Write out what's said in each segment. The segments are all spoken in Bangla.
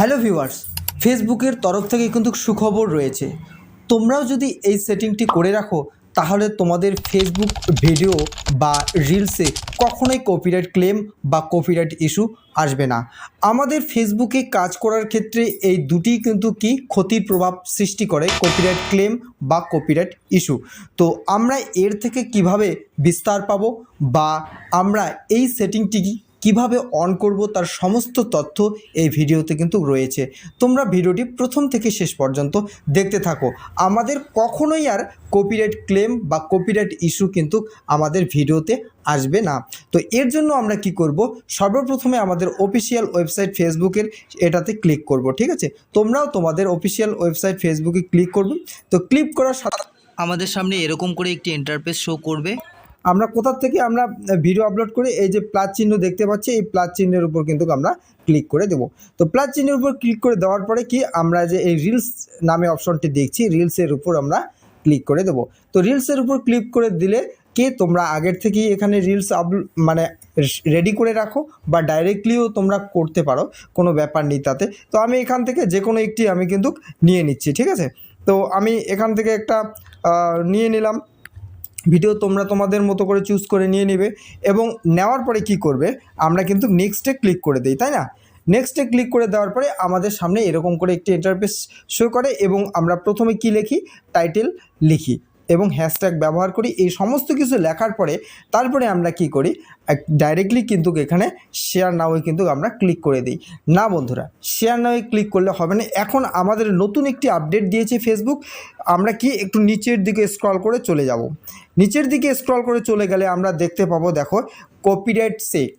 হ্যালো ভিউয়ার্স, ফেসবুকের তরফ থেকে কিন্তু সুখবর রয়েছে। তোমরাও যদি এই সেটিংটি করে রাখো, তাহলে তোমাদের ফেসবুক ভিডিও বা রিলসে কখনোই কপিরাইট ক্লেম বা কপিরাইট ইস্যু আসবে না। আমাদের ফেসবুকে কাজ করার ক্ষেত্রে এই দুটি কিন্তু কি ক্ষতির প্রভাব সৃষ্টি করে কপিরাইট ক্লেম বা কপিরাইট ইস্যু তো আমরা এর থেকে কীভাবে বিস্তার পাবো বা আমরা এই সেটিংটি কীভাবে অন করব তার সমস্ত তথ্য এই ভিডিওতে কিন্তু রয়েছে। তোমরা ভিডিওটি প্রথম থেকে শেষ পর্যন্ত দেখতে থাকো। আমাদের কখনোই আর কপিরাইট ক্লেম বা কপিরাইট ইস্যু কিন্তু আমাদের ভিডিওতে আসবে না। তো এর জন্য আমরা কি করব? সর্বপ্রথমে আমাদের অফিসিয়াল ওয়েবসাইট ফেসবুকের এটাতে ক্লিক করব, ঠিক আছে? তোমরাও তোমাদের অফিসিয়াল ওয়েবসাইট ফেসবুকে ক্লিক করবে। তো ক্লিক করার সাথে আমাদের সামনে এরকম করে একটি ইন্টারফেস শো করবে। আমরা কোথার থেকে আমরা ভিডিও আপলোড করে, এই যে প্লাস চিহ্ন দেখতে পাচ্ছি, এই প্লাস চিহ্নের উপর কিন্তু আমরা ক্লিক করে দেবো। তো প্লাস চিহ্নের উপর ক্লিক করে দেওয়ার পরে কি, আমরা যে এই রিলস নামে অপশনটি দেখছি রিলসের উপর আমরা ক্লিক করে দেবো। তো রিলসের উপর ক্লিক করে দিলে কে, তোমরা আগের থেকেই এখানে রিলস আপ মানে রেডি করে রাখো বা ডাইরেক্টলিও তোমরা করতে পারো, কোনো ব্যাপার নেই তাতে। তো আমি এখান থেকে যে কোনো একটি আমি কিন্তু নিয়ে নিচ্ছি, ঠিক আছে? তো আমি এখান থেকে একটা নিয়ে নিলাম। ভিডিও তোমরা তোমাদের মতো করে চুজ করে নিয়ে নেবে এবং নেওয়ার পরে কি করবে, আমরা কিন্তু নেক্সটে ক্লিক করে দিই, তাই না? নেক্সটে ক্লিক করে দেওয়ার পরে আমাদের সামনে এরকম করে একটি ইন্টারফেস শো করে এবং আমরা প্রথমে কি লিখি? টাইটেল লিখি। এবং হ্যাশট্যাগ ব্যবহার করি, এই সমস্ত কিছু লেখার পরে তারপরে আমরা কি করি ডাইরেক্টলি কিন্তু এখানে শেয়ার নাওয়ে কিন্তু আমরা ক্লিক করে দিই। না বন্ধুরা শেয়ার নাওয়ে ক্লিক করলে হবে না। এখন আমাদের নতুন একটি আপডেট দিয়েছে ফেসবুক আমরা কি একটু নিচের দিকে স্ক্রল করে চলে যাব। নিচের দিকে স্ক্রল করে চলে গেলে আমরা দেখতে পাবো, দেখো কপিরাইট চেক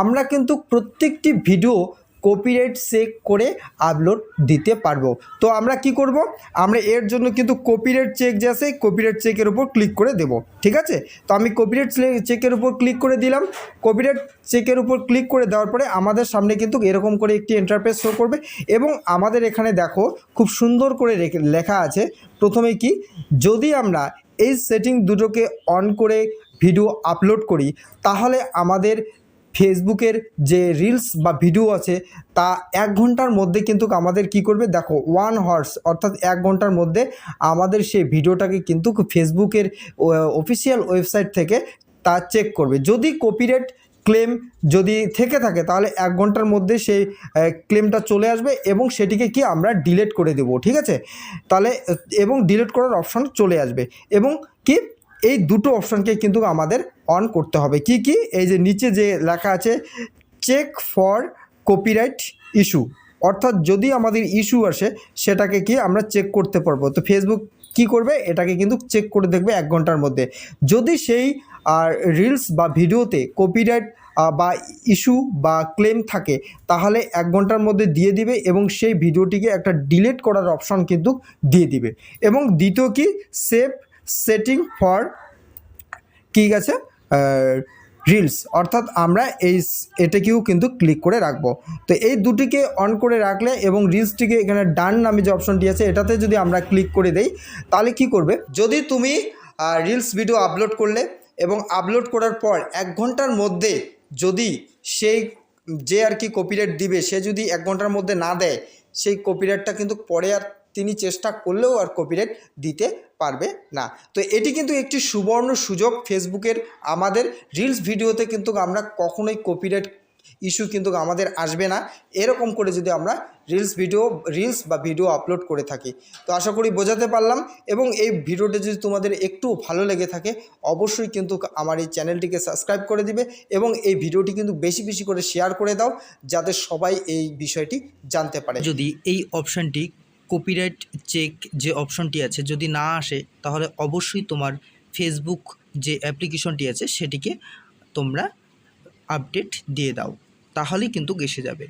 আমরা কিন্তু প্রত্যেকটি ভিডিও কপিরাইট চেক করে আপলোড দিতে পারব। তো আমরা কি করব? আমরা এর জন্য কিন্তু কপিরাইট চেক যে আছে কপিরাইট চেকের উপর ক্লিক করে দেব। ঠিক আছে? তো আমি কপিরাইট চেকের উপর ক্লিক করে দিলাম। কপিরাইট চেকের উপর ক্লিক করে দেওয়ার পরে আমাদের সামনে কিন্তু এরকম করে একটি ইন্টারফেস শো করবে এবং আমাদের এখানে দেখো খুব সুন্দর করে লেখা আছে। প্রথমে কি? যদি আমরা এই সেটিং দুটোকে অন করে ভিডিও আপলোড করি, তাহলে আমাদের ফেসবুকের যে রিলস বা ভিডিও আছে, তা এক ঘণ্টার মধ্যে কিন্তু আমাদের কি করবে? দেখো ওয়ান হর্স অর্থাৎ এক ঘণ্টার মধ্যে আমাদের সেই ভিডিওটাকে কিন্তু ফেসবুকের অফিসিয়াল ওয়েবসাইট থেকে তা চেক করবে। যদি কপিরাইট ক্লেম যদি থেকে থাকে, তাহলে এক ঘণ্টার মধ্যে সেই ক্লেমটা চলে আসবে এবং সেটিকে কি আমরা ডিলিট করে দেবো, ঠিক আছে? তাহলে, এবং ডিলিট করার অপশন চলে আসবে। এবং কি? এই দুটো অপশনকে কিন্তু আমাদের অন করতে হবে। কি কি? এই যে নিচে যে লেখা আছে চেক ফর কপিরাইট ইস্যু অর্থাৎ যদি আমাদের ইস্যু আসে, সেটাকে কি আমরা চেক করতে পারব। তো ফেসবুক কি করবে? এটাকে কিন্তু চেক করে দেখবে এক ঘণ্টার মধ্যে। যদি সেই আর রিলস বা ভিডিওতে কপিরাইট বা ইস্যু বা ক্লেম থাকে, তাহলে এক ঘণ্টার মধ্যে দিয়ে দিবে এবং সেই ভিডিওটিকে একটা ডিলিট করার অপশন কিন্তু দিয়ে দিবে। এবং দ্বিতীয় কি? সেভ সেটিং ফর কি আছে রিলস অর্থাৎ আমরা এই এটাকেও কিন্তু ক্লিক করে রাখব। তো এই দুটিকে অন করে রাখলে এবং রিলসটিকে এখানে ডান নামে যে অপশনটি আছে, এটাতে যদি আমরা ক্লিক করে দেই, তাহলে কি করবে? যদি তুমি রিলস ভিডিও আপলোড করলে এবং আপলোড করার পর এক ঘণ্টার মধ্যে যদি সেই, যে আর কি কপিরাইট দিবে, সে যদি এক ঘণ্টার মধ্যে না দেয়, সেই কপিরাইটটা কিন্তু পরে আর তিনি চেষ্টা করলেও আর কপিরাইট দিতে পারবে না। তো এটি কিন্তু একটি সুবর্ণ সুযোগ ফেসবুকের আমাদের রিলস ভিডিওতে কিন্তু আমরা কখনোই কপিরাইট ইস্যু কিন্তু আমাদের আসবে না। এরকম করে যদি আমরা রিলস ভিডিও রিলস বা ভিডিও আপলোড করে থাকি। তো আশা করি বোঝাতে পারলাম এবং এই ভিডিওটি যদি তোমাদের একটু ভালো লেগে থাকে, অবশ্যই কিন্তু আমার এই চ্যানেলটিকে সাবস্ক্রাইব করে দিবে এবং এই ভিডিওটি কিন্তু বেশি বেশি করে শেয়ার করে দাও, যাতে সবাই এই বিষয়টি জানতে পারে। যদি এই অপশানটি কপিরাইট চেক যে অপশনটি আছে যদি না আসে, তাহলে অবশ্যই তোমার ফেসবুক যে অ্যাপ্লিকেশনটি আছে, সেটিকে তোমরা আপডেট দিয়ে দাও। তাহলেই কিন্তু এসে যাবে।